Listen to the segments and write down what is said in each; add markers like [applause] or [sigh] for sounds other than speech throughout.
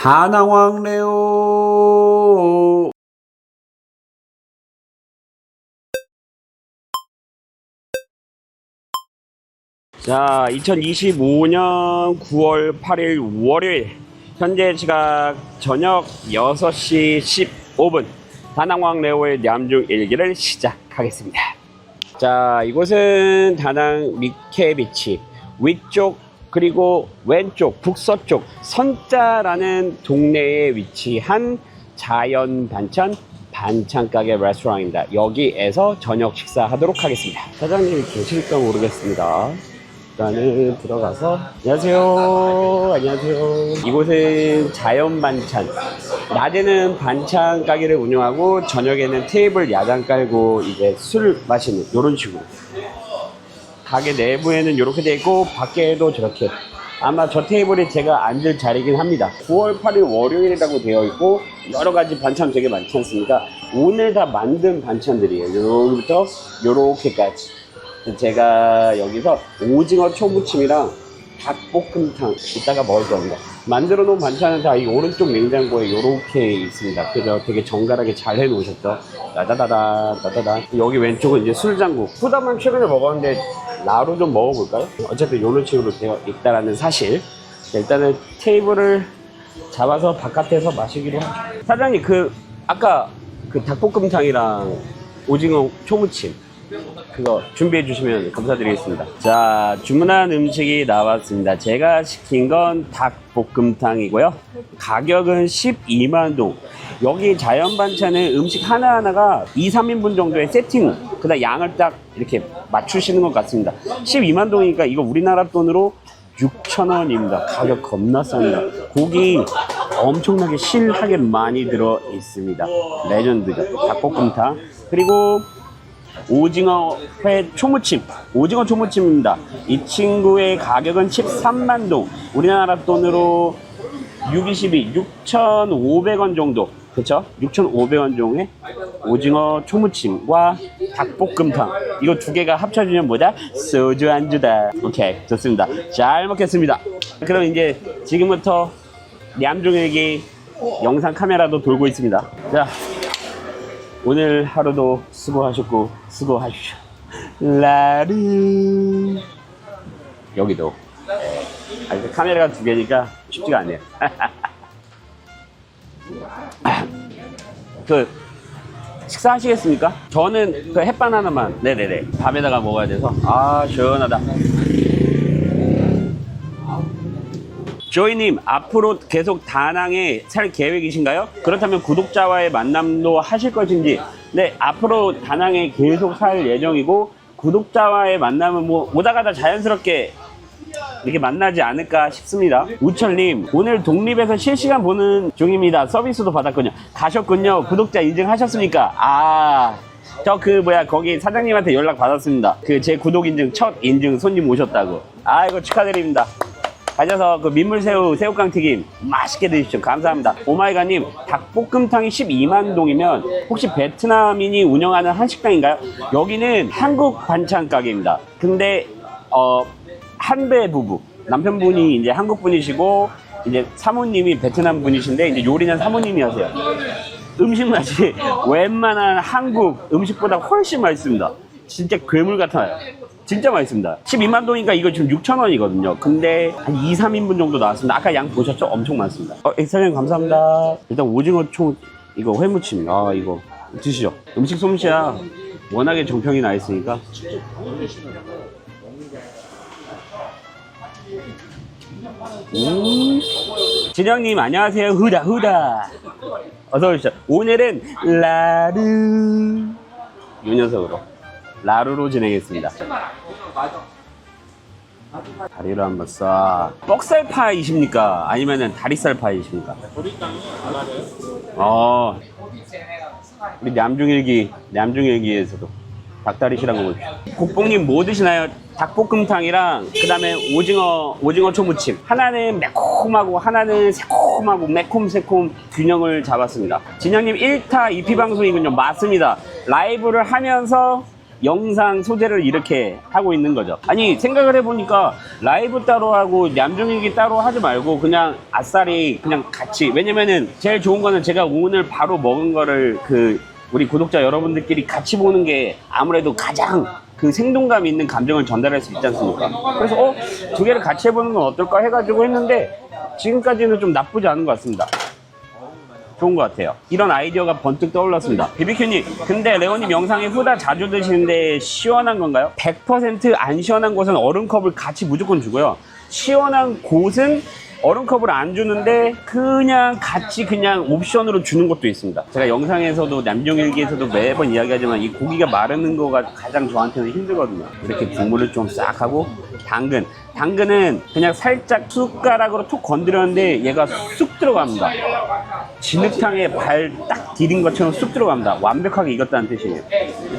다낭왕래요. 자, 2025년 9월 8일 월요일 현재 시각 저녁 6시 15분 다낭왕 레오의 냠중 일기를 시작하겠습니다. 자, 이곳은 다낭 미케비치 위쪽 그리고 왼쪽 북서쪽 선자라는 동네에 위치한 자연 반찬 반찬 가게 레스토랑입니다. 여기에서 저녁 식사하도록 하겠습니다. 사장님이 계실까 모르겠습니다. 일단은 들어가서 안녕하세요 안녕하세요 이곳은 자연 반찬 낮에는 반찬 가게를 운영하고 저녁에는 테이블 야장 깔고 이제 술 마시는 이런 식으로 가게 내부에는 이렇게 돼 있고 밖에도 저렇게. 아마 저 테이블이 제가 앉을 자리긴 합니다. 9월 8일 월요일이라고 되어 있고 여러 가지 반찬 되게 많지 않습니까? 오늘 다 만든 반찬들이에요. 여기부터 요렇게까지. 제가 여기서 오징어 초무침이랑 닭볶음탕 이따가 먹을 겁니다. 만들어 놓은 반찬은 다 이 오른쪽 냉장고에 이렇게 있습니다. 그래서 되게 정갈하게 잘 해 놓으셨죠. 따다다다, 따다다. 여기 왼쪽은 이제 술장국. 후다만 최근에 먹었는데 라로 좀 먹어볼까요? 어차피 이런 식으로 되어 있다라는 사실. 일단은 테이블을 잡아서 바깥에서 마시기로 하죠. 사장님, 그, 아까 그 닭볶음탕이랑 오징어 초무침. 그거 준비해 주시면 감사드리겠습니다. 자, 주문한 음식이 나왔습니다. 제가 시킨 건 닭볶음탕이고요. 가격은 12만 동. 여기 자연 반찬은 음식 하나하나가 2, 3인분 정도의 세팅, 그다음 양을 딱 이렇게 맞추시는 것 같습니다. 12만 동이니까 이거 우리나라 돈으로 6,000원입니다. 가격 겁나 쌉니다. 고기 엄청나게 실하게 많이 들어 있습니다. 레전드죠. 닭볶음탕. 그리고 오징어 회 초무침 오징어 초무침입니다. 이 친구의 가격은 13만 동. 우리나라 돈으로 622 6,500원 정도. 그쵸? 6,500원 정도의 오징어 초무침과 닭볶음탕. 이거 두 개가 합쳐지면 뭐다? 소주 안주다. 오케이 좋습니다. 잘 먹겠습니다. 그럼 이제 지금부터 냠종에게 영상 카메라도 돌고 있습니다. 자 오늘 하루도 수고하셨고 수고하십시오. 라르 여기도 아, 이제 카메라가 두 개니까 쉽지가 않네요. [laughs] 그 식사하시겠습니까? 저는 그 햇반 하나만 네네네 밥에다가 먹어야 돼서 아 시원하다. 조이님 앞으로 계속 다낭에 살 계획이신가요? 그렇다면 구독자와의 만남도 하실 것인지 네 앞으로 다낭에 계속 살 예정이고 구독자와의 만남은 뭐 오다 가다 자연스럽게 이렇게 만나지 않을까 싶습니다. 우철님, 오늘 독립에서 실시간 보는 중입니다. 서비스도 받았군요. 가셨군요. 구독자 인증하셨습니까? 아, 저 그 뭐야 거기 사장님한테 연락 받았습니다. 그 제 구독 인증 첫 인증 손님 오셨다고. 아 이거 축하드립니다. 가셔서 그 민물새우 새우깡 튀김 맛있게 드십시오. 감사합니다. 오마이갓님 닭볶음탕이 12만 동이면 혹시 베트남인이 운영하는 한식당인가요? 여기는 한국 반찬 가게입니다. 근데 어 한배 부부 남편분이 이제 한국 분이시고 이제 사모님이 베트남 분이신데 이제 요리는 사모님이 하세요. 음식 맛이 웬만한 한국 음식보다 훨씬 맛있습니다. 진짜 괴물 같아요. 진짜 맛있습니다. 12만 동이니까 이거 지금 6,000원이거든요. 근데 한 2, 3인분 정도 나왔습니다. 아까 양 보셨죠? 엄청 많습니다. 어, 엑사님 감사합니다. 일단 오징어 총 이거 회무침. 아, 이거 드시죠. 음식 솜씨야 워낙에 정평이 나 있으니까. 음. 진영님 안녕하세요. 후다 후다. 어서 오십시오. 오늘은 라르 요 녀석으로 라루로 진행했습니다. 다리를 한번 쏴. 뻑살 파이십니까? 아니면은 다리살 파이십니까? 어. 우리 냠중일기, 냠중일기에서도 닭다리시랑 먹어주십시오. 국뽕님 뭐 드시나요? 닭볶음탕이랑 그 다음에 오징어, 오징어 초무침. 하나는 매콤하고 하나는 새콤하고 매콤새콤 균형을 잡았습니다. 진영님 1타 2피 방송이군요. 맞습니다. 라이브를 하면서 영상 소재를 이렇게 하고 있는 거죠. 아니 생각을 해보니까 라이브 따로 하고 냠종일기 따로 하지 말고 그냥 아싸리 그냥 같이 왜냐면은 제일 좋은 거는 제가 오늘 바로 먹은 거를 그 우리 구독자 여러분들끼리 같이 보는 게 아무래도 가장 그 생동감 있는 감정을 전달할 수 있지 않습니까? 그래서 어? 두 개를 같이 해보는 건 어떨까 해가지고 했는데 지금까지는 좀 나쁘지 않은 것 같습니다. 좋은 것 같아요. 이런 아이디어가 번뜩 떠올랐습니다. 비비큐님, 근데 레오님 영상에 후다 자주 드시는데 시원한 건가요? 100%안 시원한 곳은 얼음컵을 같이 무조건 주고요. 시원한 곳은 얼음컵을 안 주는데 그냥 같이 그냥 옵션으로 주는 것도 있습니다. 제가 영상에서도 남정일기에서도 매번 이야기하지만 이 고기가 마르는 거가 가장 저한테는 힘들거든요. 이렇게 국물을 좀 싹 하고 당근. 당근은 그냥 살짝 숟가락으로 툭 건드렸는데 얘가 쑥 들어갑니다. 진흙탕에 발 딱 디딘 것처럼 쑥 들어갑니다. 완벽하게 익었다는 뜻이에요.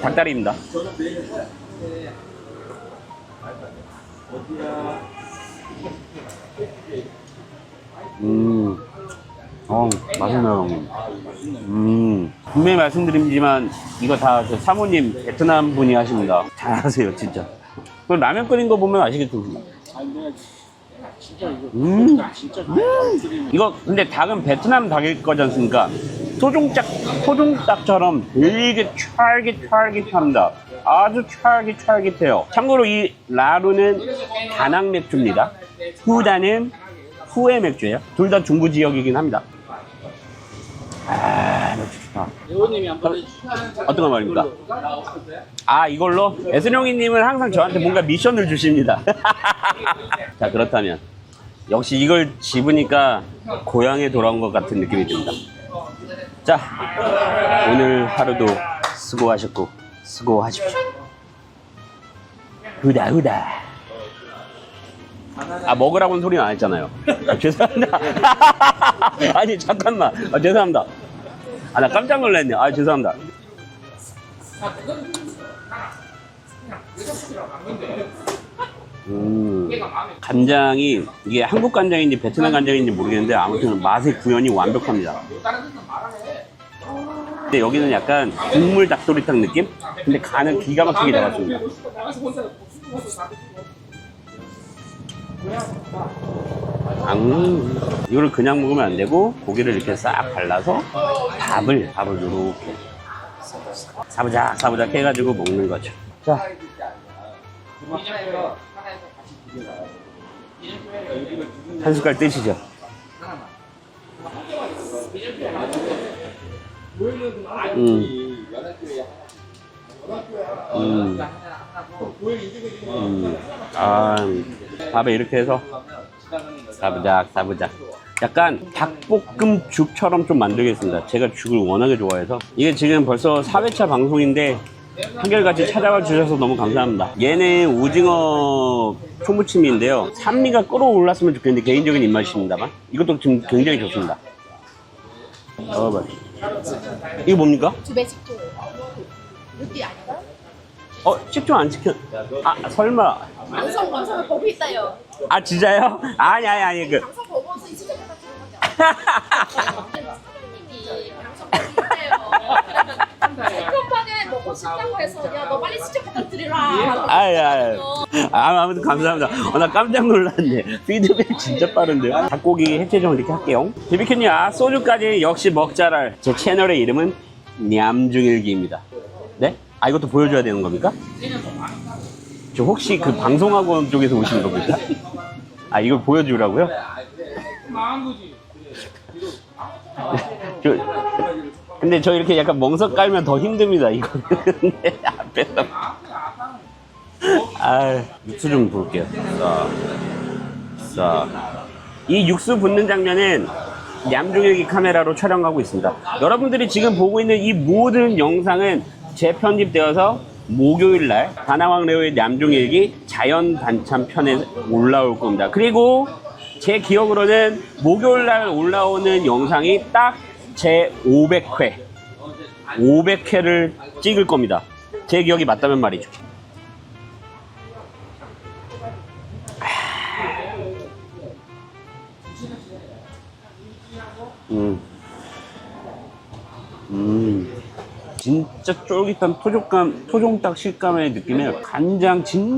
닭다리입니다. 음, 어, 맛있네요, 형님. 음, 분명히 말씀드리지만 이거 다저 사모님 베트남 분이 하십니다. 잘하세요, 진짜. 그 라면 끓인 거 보면 아시겠지만. 음, 음. 이거 근데 닭은 베트남 닭일 거지 않습니까? 소종닭, 소종닭처럼 되게 찰깃찰깃합니다. 아주 찰깃찰깃해요. 참고로 이 라루는 다낭 맥주입니다. 후다는 후에 맥주예요. 둘 다 중부 지역이긴 합니다. 아, 좋다. 한번 해주시죠. 어떤 거 말입니까? 아 이걸로 에스룡이님은 항상 저한테 뭔가 미션을 주십니다. [laughs] 자 그렇다면 역시 이걸 집으니까 고향에 돌아온 것 같은 느낌이 듭니다. 자 오늘 하루도 수고하셨고 수고하십시오. 후다 후다. 아 먹으라고는 소리는 안 했잖아요. 아, 죄송합니다. [laughs] 아니 잠깐만. 아, 죄송합니다. 아 나 깜짝 놀랐네. 아 죄송합니다. 음, 간장이 이게 한국 간장인지 베트남 간장인지 모르겠는데 아무튼 맛의 구현이 완벽합니다. 근데 여기는 약간 국물 닭도리탕 느낌? 근데 간은 기가 막히게 잡았습니다. 음, 이거를 그냥 먹으면 안 되고 고기를 이렇게 싹 발라서 밥을 밥을 이렇게 사부작 사부작 해가지고 먹는 거죠. 자, 한 숟갈 뜨시죠. 음. 음. 음. 아, 밥에 이렇게 해서 사부작 사부작 약간 닭볶음 죽처럼 좀 만들겠습니다 제가 죽을 워낙에 좋아해서 이게 지금 벌써 4회차 방송인데 한결같이 찾아와 주셔서 너무 감사합니다 얘는 오징어 초무침인데요 산미가 끌어올랐으면 좋겠는데 개인적인 입맛입니다만 이것도 지금 굉장히 좋습니다 먹어봐 이거 뭡니까? 두배 식초. 느끼 아닌가? 어? 식초 안 시켜 아 설마 방송 방송을 보고 있다요. 아 진짜요? 아니 아니 아니 그 방송 이 시간에 다 들어가자. 사장님이 방송 보고 있대요. 급하게 먹고 싶다고 해서 야 너 빨리 갖다 드리라. 아이, 아이. 아, 아무튼 감사합니다. 어, 나 깜짝 놀랐네. 피드백 진짜 빠른데요. 닭고기 해체 좀 이렇게 할게요. 비비큐님, 아, 소주까지 역시 먹자랄. 제 채널의 이름은 냠중일기입니다. 네? 아, 이것도 보여줘야 되는 겁니까? 저 혹시 그 방송학원 쪽에서 오신 겁니까? 아, 이걸 보여주라고요? 저, 근데 저 이렇게 약간 멍석 깔면 더 힘듭니다, 이거는. 앞에서. 아, 육수 좀 볼게요. 자, 자. 이 육수 붓는 장면은 얌종일기 카메라로 촬영하고 있습니다. 여러분들이 지금 보고 있는 이 모든 영상은 재편집되어서 목요일 날 다나왕 레오의 얌종일기 자연 반찬 편에 올라올 겁니다. 그리고 제 기억으로는 목요일 날 올라오는 영상이 딱 제 500회 500회를 찍을 겁니다. 제 기억이 맞다면 말이죠. 진짜 쫄깃한 토종감, 토종닭 식감의 느낌에 간장 진짜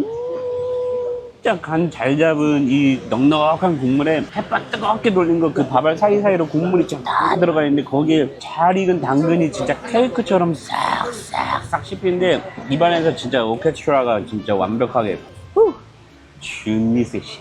간 잘 잡은 이 넉넉한 국물에 햇반 뜨겁게 돌린 거 그 밥알 사이사이로 국물이 지금 다 들어가 있는데 거기에 잘 익은 당근이 진짜 케이크처럼 싹싹싹 씹히는데 입안에서 진짜 오케스트라가 진짜 완벽하게 후! 준미세시